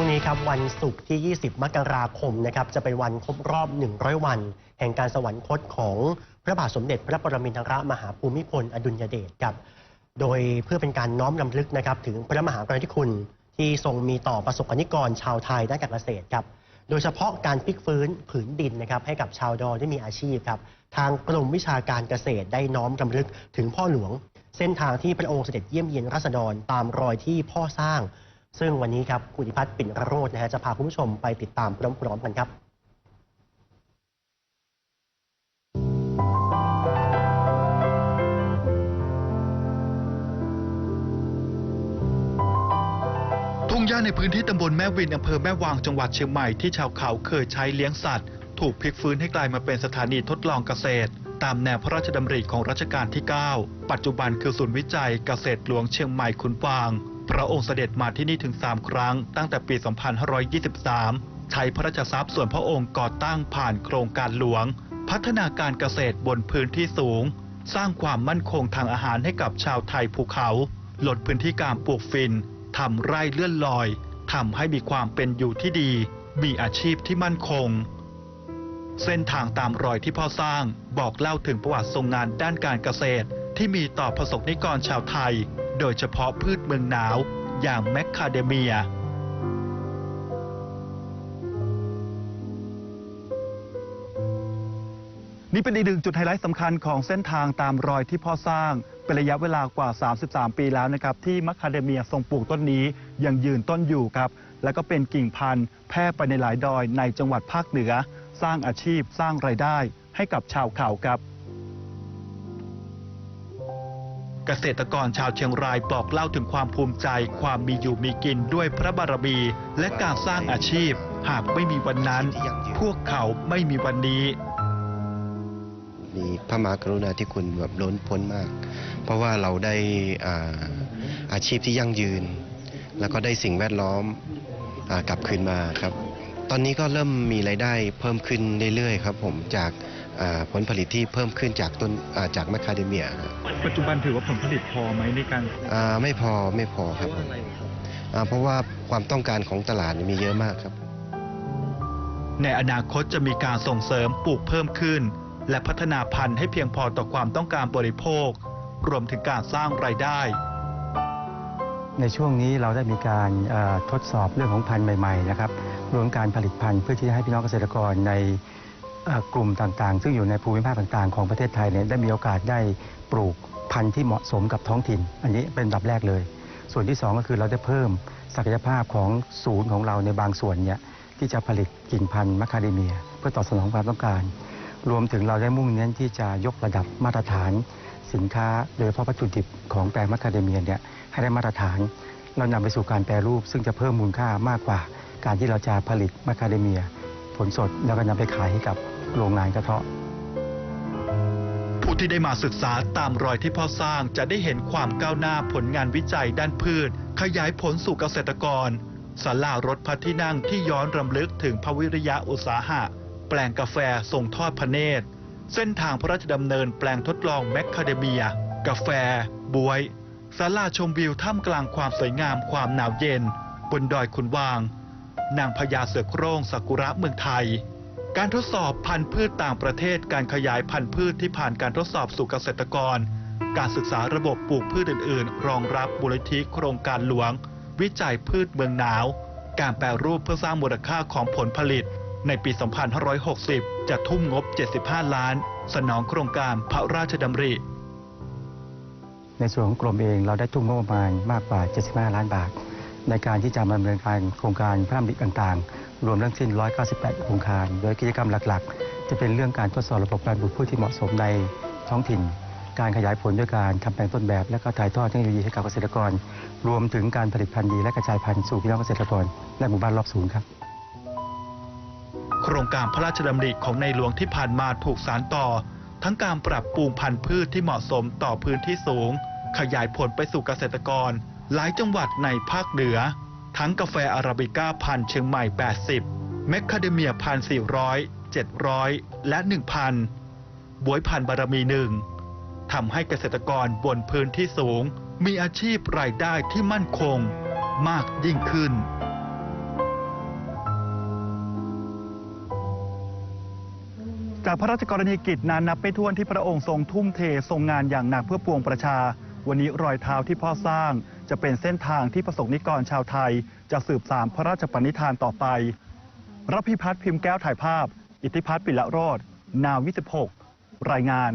วงนี้ครับวันศุกร์ที่ 20 มกราคมนะครับจะเป็นวันครบรอบ 100 วัน แห่งการสวรรคตของพระบาทสมเด็จพระปรมินทรมหาภูมิพล อดุลยเดชครับ โดยเพื่อเป็นการน้อมรำลึกนะครับถึงพระมหากรุณาธิคุณที่ทรงมีต่อประสบกรณิกรชาวไทยด้านการเกษตรครับโดยเฉพาะการพลิกฟื้นผืนดินนะครับให้กับชาวดอยได้มีอาชีพครับทางกรมวิชาการเกษตรได้น้อมรำลึกถึงพ่อหลวง เส้นทางที่พระองค์เสด็จเยี่ยมเยียนราษฎรตามรอยที่พ่อสร้าง ซึ่งวันนี้ครับคุณอิพัฒน์ปิ่นระโรจน์นะฮะจะพาคุณผู้ชมไปติดตามพร้อมๆกันครับทุ่งหญ้าในพื้นที่ตำบลแม่วินอำเภอแม่วางจังหวัดเชียงใหม่ที่ชาวเขาเคยใช้เลี้ยงสัตว์ ถูกพลิกฟื้นให้กลายมาเป็นสถานีทดลองเกษตร ตามแนวพระราชดำริของรัชกาลที่ 9 ปัจจุบันคือศูนย์วิจัยเกษตรหลวงเชียงใหม่ขุนฟางพระองค์เสด็จมาที่นี่ถึง 3 ครั้ง ตั้งแต่ปี 2523 ใช้พระราชทรัพย์ส่วนพระองค์ก่อตั้งผ่านโครงการหลวง พัฒนาการเกษตรบนพื้นที่สูง สร้างความมั่นคงทางอาหารให้กับชาวไทยภูเขา ลดพื้นที่การปลูกฟินทำไร่เลื่อนลอยทำให้มีความเป็นอยู่ที่ดี มีอาชีพที่มั่นคง เส้นทางตามรอยที่พ่อสร้างบอกเล่าถึงประวัติทรงงานด้านการเกษตร ที่มีต่อประสบนิกรชาวไทย โดยเฉพาะพืชเมืองหนาวอย่างแมคคาเดเมียนี่เป็นอีกหนึ่งจุดไฮไลท์สำคัญของเส้นทางตามรอยที่พ่อสร้าง เป็นระยะเวลากว่า 33 ปีแล้วนะครับ ที่มัคคาเดเมียทรงปลูกต้นนี้ยังยืนต้นอยู่ครับ และก็เป็นกิ่งพันธุ์แพร่ไปในหลายดอยในจังหวัดภาคเหนือ สร้างอาชีพสร้างรายได้ให้กับชาวเขาครับ กษตรกรชาวเชียงรายบอกเล่าถึงความภูมิใจ ความมีอยู่มีกินด้วยพระบารมี และการสร้างอาชีพ หากไม่มีวันนั้น พวกเขาไม่มีวันนี้ มีพระมหากรุณาธิคุณแบบล้นพ้นมาก เพราะว่าเราได้อ่าอาชีพที่ยั่งยืน แล้วก็ได้สิ่งแวดล้อมอากลับคืนมาครับ ตอนนี้ก็เริ่มมีรายได้เพิ่มขึ้นเรื่อยๆครับ ผมจากอ่า ผลผลิตที่เพิ่มขึ้นจากต้นอ่าจากแมคคาเดเมียฮะปัจจุบันถือว่าผลผลิตพอไหมในการอ่าไม่พอไม่พอครับผมอ่าเพราะว่าความต้องการของตลาดมีเยอะมากครับ ในอนาคตจะมีการส่งเสริมปลูกเพิ่มขึ้น และพัฒนาพันธุ์ให้เพียงพอต่อความต้องการบริโภค รวมถึงการสร้างรายได้ ในช่วงนี้เราได้มีการเอ่อทดสอบเรื่องของพันธุ์ใหม่ๆนะครับรวมการผลิตพันธุ์เพื่อที่จะให้พี่น้องเกษตรกรในเอ่อ กลุ่มต่างๆ ซึ่งอยู่ในภูมิภาคต่างๆ ของประเทศไทยเนี่ยได้มีโอกาสได้ปลูกพันธุ์ที่เหมาะสมกับท้องถิ่น อันนี้เป็นดับแรกเลย ส่วนที่สองก็คือเราได้เพิ่มศักยภาพของศูนย์ของเราในบางส่วนเนี่ยที่จะผลิตกิ่งพันธุ์มะคาเดเมีย เพื่อตอบสนองความต้องการ รวมถึงเราได้มุ่งเน้นที่จะยกระดับมาตรฐาน สินค้าโดยเฉพาะวัตถุดิบของแปลงมะคาเดเมียเนี่ยให้ได้มาตรฐาน เรานำไปสู่การแปรรูป ซึ่งจะเพิ่มมูลค่ามากกว่า การที่เราจะผลิตมะคาเดเมีย ลสดแล้วก็นำไปขายให้กับโรงงานกระเทาะ ผู้ที่ได้มาศึกษาตามรอยที่พ่อสร้างจะได้เห็นความก้าวหน้าผลงานวิจัยด้านพืช ขยายผลสู่เกษตรกรศาลารถพระที่นั่งที่ย้อนรำลึกถึงพระวิริยะอุตสาหะ แปลงกาแฟส่งทอดพระเนตร เส้นทางพระราชดำเนินแปลงทดลองแมคคาเดเมีย กาแฟ บวยศาลาชมวิวท่ามกลางความสวยงามความหนาวเย็น บนดอยขุนวาง นางพญาเสือโคร่งสักุระเมืองไทย การทดสอบพันธุ์พืชต่างประเทศ การขยายพันธุ์พืชที่ผ่านการทดสอบสู่เกษตรกร การศึกษาระบบปลูกพืชอื่น ๆ รองรับมูลนิธิโครงการหลวง วิจัยพืชเมืองหนาว การแปรรูปเพื่อสร้างมูลค่าของผลผลิต ในปี 2560 จะทุ่มงบ 75 ล้าน สนองโครงการพระราชดำริในส่วนของกรมเองเราได้ทุ่มงบประมาณมากกว่า 75 ล้านบาท ในการที่จะมาดำเนินการโครงการพระราชดำริต่างๆ รวมทั้งสิ้น 198 โครงการ โดยกิจกรรมหลักๆ จะเป็นเรื่องการทดสอบระบบการปลูกพืชที่เหมาะสมในท้องถิ่น การขยายผลด้วยการทำแปลงต้นแบบ และก็ถ่ายทอดเทคโนโลยีให้กับเกษตรกร รวมถึงการผลิตพันธุ์ดีและกระจายพันธุ์สู่พี่น้องเกษตรกร และหมู่บ้านรอบศูนย์ครับโครงการพระราชดำริของในหลวงที่ผ่านมาถูกสานต่อ ทั้งการปรับปรุงพันธุ์พืชที่เหมาะสมต่อพื้นที่สูง ขยายผลไปสู่เกษตรกร หลายจังหวัดในภาคเหนือ ทั้งกาแฟอาราบิก้าพันเชียงใหม่ 80 เมคคาเดเมียพัน400 700 และ 1,000 บวยพันบารมีหนึ่งทำให้เกษตรกรบนพื้นที่สูง มีอาชีพรายได้ที่มั่นคงมากยิ่งขึ้น จากพระราชกรณียกิจนั้นนับไปท่วนที่พระองค์ทรงทุ่มเททรงงานอย่างหนักเพื่อปวงประชา วันนี้รอยเท้าที่พ่อสร้าง จะเป็นเส้นทางที่ประสงค์นิกรชาวไทย จะสืบสานพระราชปณิธานต่อไปรพิพัฒน์พิมพ์แก้วถ่ายภาพ อิทธิพัฒน์ปิละโรดนาวิ16รายงาน